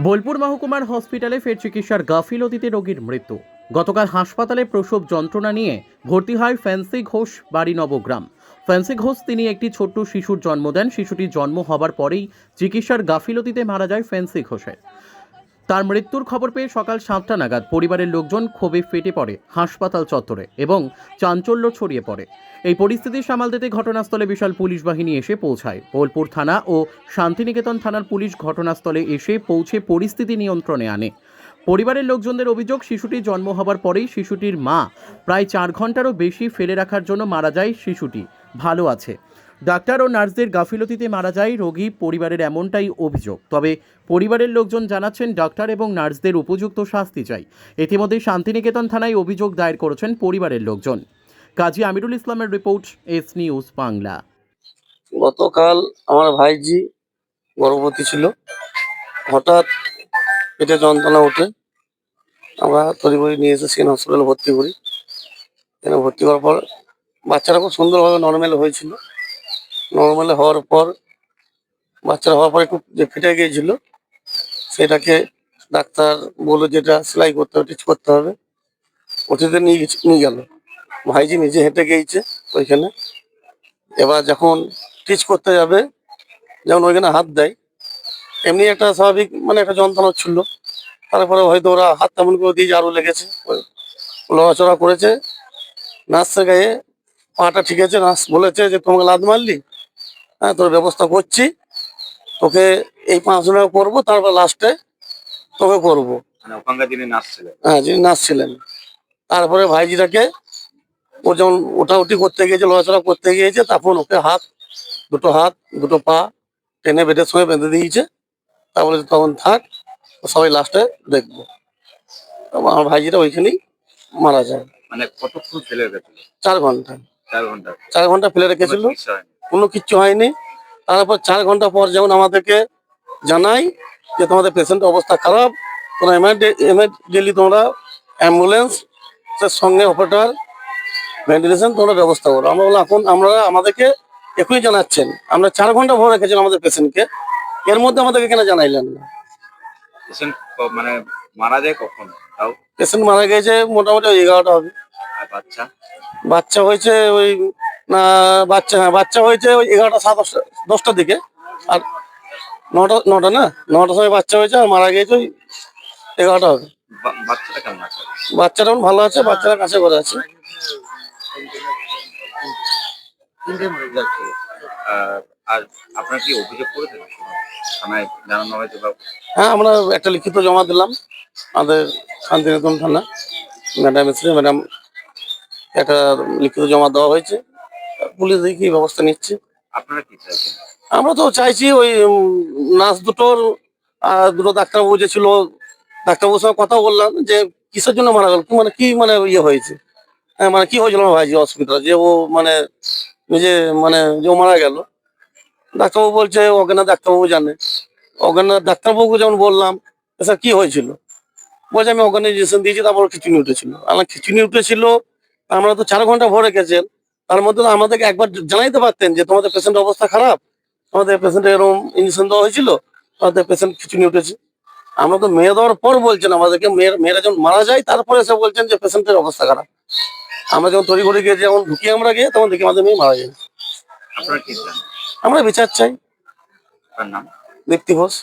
বোলপুর মহকুমার হসপিটালে ফের চিকিৎসার গাফিলতিতে রোগীর মৃত্যু। গতকাল হাসপাতালে প্রসব যন্ত্রণা নিয়ে ভর্তি হয় ফ্যান্সি ঘোষ বাড়ি নবগ্রাম। ফ্যান্সি ঘোষ তিনি একটি ছোট্ট শিশুর জন্ম দেন। শিশুটির জন্ম হবার পরেই চিকিৎসার গাফিলতিতে মারা যায় ফ্যান্সি ঘোষের। তার মৃত্যুর খবর পেয়ে সকাল সাতটা নাগাদ পরিবারের লোকজন ক্ষোভে ফেটে পড়ে, হাসপাতাল চত্বরে এবং চাঞ্চল্য ছড়িয়ে পড়ে। এই পরিস্থিতি সামাল দিতে ঘটনাস্থলে বিশাল পুলিশ বাহিনী এসে পৌঁছায়। বোলপুর থানা ও শান্তিনিকেতন থানার পুলিশ ঘটনাস্থলে এসে পৌঁছে পরিস্থিতি নিয়ন্ত্রণে আনে। পরিবারের লোকজনদের অভিযোগ শিশুটির জন্ম হবার পরেই শিশুটির মা প্রায় চার ঘন্টারও বেশি ফেলে রাখার জন্য মারা যায় শিশুটি। ভালো আছে। ডাক্তার ও নার্সদের গাফিলতিতে মারা যায় রোগী, পরিবারের এমনটাই অভিযোগ। তবে পরিবারের লোকজন জানাচ্ছেন ডাক্তার এবং নার্সদের উপযুক্ত শাস্তি চাই। ইতিমধ্যে শান্তিনিকেতন থানায় অভিযোগ দায়ের করেছেন পরিবারের লোকজন। কাজী আমিরুল ইসলামের রিপোর্ট, এস নিউজ বাংলা। গতকাল আমার ভাইজি গর্ভবতী ছিল। হঠাৎ পেটে যন্ত্রণা ওঠে। আমরা তড়িঘড়ি নিয়ে এসে সেখানে হসপিটালে ভর্তি করি। এখানে ভর্তি করার পর বাচ্চারা খুব সুন্দরভাবে নর্মাল হয়েছিল। নর্মাল হওয়ার পর বাচ্চারা হওয়ার পর একটু যে ফেটে গিয়েছিল, সেটাকে ডাক্তার বলল যেটা সেলাই করতে হবে টিচ করতে হবে। ওটিতে নিয়ে নিয়ে গেল। ভাইজি নিজে হেঁটে গিয়েছে ওইখানে। এবার যখন টিচ করতে যাবে যেমন ওইখানে হাত দেয়, এমনি একটা স্বাভাবিক মানে একটা যন্ত্রণা ছিল তারপরে হয়তো ওরা হাত তেমন করে দিয়ে আরও লেগেছে, লড়াচড়া করেছে। নার্সের গায়ে পাটা ঠিক আছে, নার্স বলেছে যে, তোমাকে লাদ মারলি? হ্যাঁ তোর ব্যবস্থা করছি। তোকে এই পাঁচ জনে করব তারপর লাস্টে তোকে করব। মানে ওখানকার যিনি নার্স ছিলেন। হ্যাঁ যিনি নার্স ছিলেন। তারপরে ভাইজিটাকে ও যখন ওঠাউঠি করতে গিয়েছে লড়াচড়া করতে গিয়েছে তখন ওকে হাত দুটো হাত দুটো পা টেনে বেডের সঙ্গে বেঁধে দিয়েছে। তারপরে তখন থাক সবাই লাস্টে দেখব। আমার ভাইজিটা ওইখানেই মারা যায়। মানে কতক্ষণ ফেলে রেখেছিল? চার ঘণ্টা। চার ঘণ্টা। চার ঘণ্টা ফেলে রেখেছিল। কোনো চিকিৎসা হয়নি। কিচ্ছু হয়নি তারপর চার ঘণ্টা পর যেমন আমাদেরকে জানাই যে তোমাদের পেশেন্টের অবস্থা খারাপ তোমরা ইমিডিয়েটলি তোমরা অ্যাম্বুলেন্স সঙ্গে অপারেটার ভেন্টিলেশন তোমরা ব্যবস্থা করো। আমরা বললাম এখন আমরা আমাদেরকে এখনই জানাচ্ছেন। আমরা চার ঘণ্টা ভরে রেখেছেন আমাদের পেশেন্টকে এর মধ্যে আমাদেরকে কেন জানাইলেন না? ক- মানে মারা যায় কখন? তাও? পেশেন্ট মারা গেছে মোটামুটি এগারোটা হবে। আর বাচ্চা? বাচ্চা হয়েছে ওই বাচ্চা হ্যাঁ বাচ্চা হয়েছে ওই এগারোটা সাত দশটা দশটার দিকে। আর নটা নটা না নটার সময় বাচ্চা হয়েছে আর মারা গিয়েছে ওই এগারোটা হবে। বাচ্চাটা ভালো আছে বাচ্চারা কাছে করে আছে। আর আপনার কি অভিযোগ করেছেন? থানায় জানানো হয়েছে হ্যাঁ আমরা একটা লিখিত জমা দিলাম আমাদের শান্তিনিকেতন থানা। ম্যাডাম এসেছে ম্যাডাম একটা লিখিত জমা দেওয়া হয়েছে। পুলিশ দেখি ব্যবস্থা নিচ্ছে। আপনারা কি চাইছেন? আমরা তো চাইছি ওই নার্স দুটোর আর দুটো ডাক্তারবাবু যে ছিল ডাক্তারবাবুর সঙ্গে কথা বললাম যে কিসের জন্য মারা গেল? মানে কি মানে ইয়ে হয়েছে? হ্যাঁ মানে কি হয়েছিল আমার ভাইজি হসপিটাল যে ও মানে নিজে মানে যে ও মারা গেল। ডাক্তারবাবু বলছে অজ্ঞানা ডাক্তারবাবু জানে। অজ্ঞানা ডাক্তারবাবুকে যেমন বললাম স্যার কি হয়েছিল? বলছে আমি অর্গানাইজেশন দিয়েছি তারপর খিচুনি উঠেছিল। আমার খিচুনি উঠেছিল আমরা তো চার ঘণ্টা ভরে গেছেন। তার মধ্যে আমাদেরকে একবার জানাইতে পারতেন যে তোমাদের পেশেন্টের অবস্থা খারাপ। আমাদের পেশেন্টের এরকম ইঞ্জেকশন দেওয়া হয়েছিল আমাদের পেশেন্ট খিচুনি উঠেছে। আমরা তো মেয়ে দেওয়ার পর বলছেন আমাদেরকে মেয়ের মেয়েরা যখন মারা যায় তারপরে এসে বলছেন যে পেশেন্টের অবস্থা খারাপ। আমরা যখন তড়ি ঘড়ি গিয়ে যখন ঢুকি আমরা গিয়ে তখন দেখি আমাদের মেয়ে মারা যায় আমরা বিচার চাই। দীপ্তি ঘোষ।